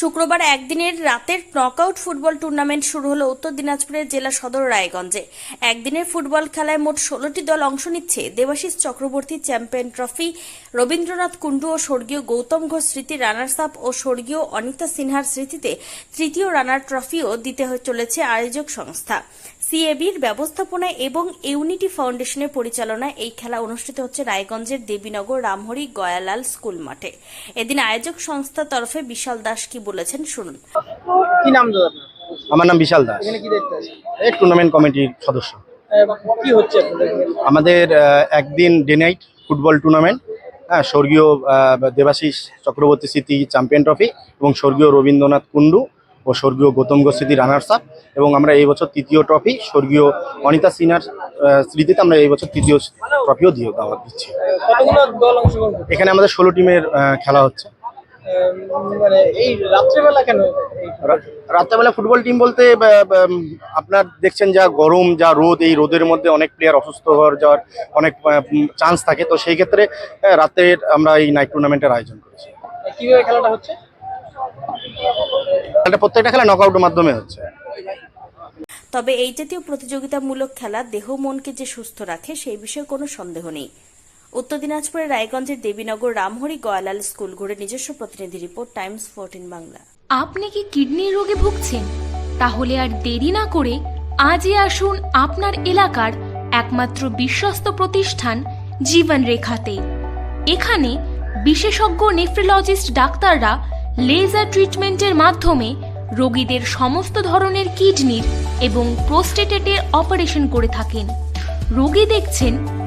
শুক্রবার একদিনের রাতের নকআউট ফুটবল টুর্নামেন্ট শুরু হলো উত্তর দিনাজপুরের জেলা সদর রায়গঞ্জে। একদিনের ফুটবল খেলায় মোট ষোলোটি দল অংশ নিচ্ছে। দেবাশিস চক্রবর্তী চ্যাম্পিয়ন ট্রফি, রবীন্দ্রনাথ কুণ্ডু ও স্বর্গীয় গৌতম ঘোষ স্মৃতি রানার্স আপ ও স্বর্গীয় অনিতা সিনহার স্মৃতিতে তৃতীয় রানার ট্রফিও দিতে চলেছে আয়োজক সংস্থা। সিএবির ব্যবস্থাপনায় এবং ইউনিটি ফাউন্ডেশনের পরিচালনায় এই খেলা অনুষ্ঠিত হচ্ছে রায়গঞ্জের দেবীনগর রামহরি গয়ালাল স্কুল মাঠে। এদিন আয়োজক সংস্থার তরফে বিশাল দাস কি বলেছেন শুনুন। কি নাম দাদা? আমার নাম বিশাল দাস। এখানে কি দেখতে আসেন এই টুর্নামেন্ট কমিটির সদস্য। কি হচ্ছে আপনাদের আমাদের একদিন ডে নাইট ফুটবল টুর্নামেন্ট হ্যাঁ স্বর্গীয় দেবাশিস চক্রবর্তী স্মৃতি চ্যাম্পিয়ন ট্রফি এবং স্বর্গীয় রবীন্দ্রনাথ কুণ্ডু ও স্বর্গীয় গৌতম ঘোষ স্মৃতি রানার্স আপ এবং আমরা এই বছর তৃতীয় ট্রফি স্বর্গীয় অনিতা সিনহার স্মৃতিতে আমরা এই বছর তৃতীয় ট্রফিও দিয়ে দেওয়া দিচ্ছি? এখানে আমাদের ষোলো টিমের খেলা হচ্ছে। মানে এই রাত্রেবেলা কেন রাত্রেবেলা ফুটবল টিম বলতে আপনার দেখছেন যা গরম যা রোদ এই রোদের মধ্যে অনেক প্লেয়ার অসুস্থ হওয়ার যাওয়ার অনেক চান্স থাকে। তো সেই ক্ষেত্রে রাতে আমরা এই নাইট টুর্নামেন্টের আয়োজন করেছি। কীভাবে খেলাটা হচ্ছে? এটা প্রত্যেকটা খেলা নকআউটের মাধ্যমে হচ্ছে। তবে এই জাতীয় প্রতিযোগিতামূলক খেলা দেহ মনকে যে সুস্থ রাখে সেই বিষয়ে কোনো সন্দেহ নেই। উত্তর দিনাজপুরের রায়গঞ্জের দেবীনগর রামহরি গয়ালাল স্কুল ঘুরে নিজস্ব প্রতিনিধি রিপোর্ট, টাইমস ফোরটিন বাংলা। আপনি কি কিডনির রোগে ভুগছেন? তাহলে আর দেরি না করে আজই আসুন আপনার এলাকার একমাত্র বিশ্বস্ত প্রতিষ্ঠান জীবন রেখাতে এখানে বিশেষজ্ঞ নেফ্রোলজিস্ট ডাক্তাররা লেজার ট্রিটমেন্টের মাধ্যমে রোগীদের সমস্ত ধরনের কিডনির এবং প্রোস্টেটেটের অপারেশন করে থাকেন। রোগী দেখছেন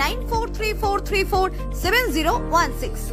9434347016.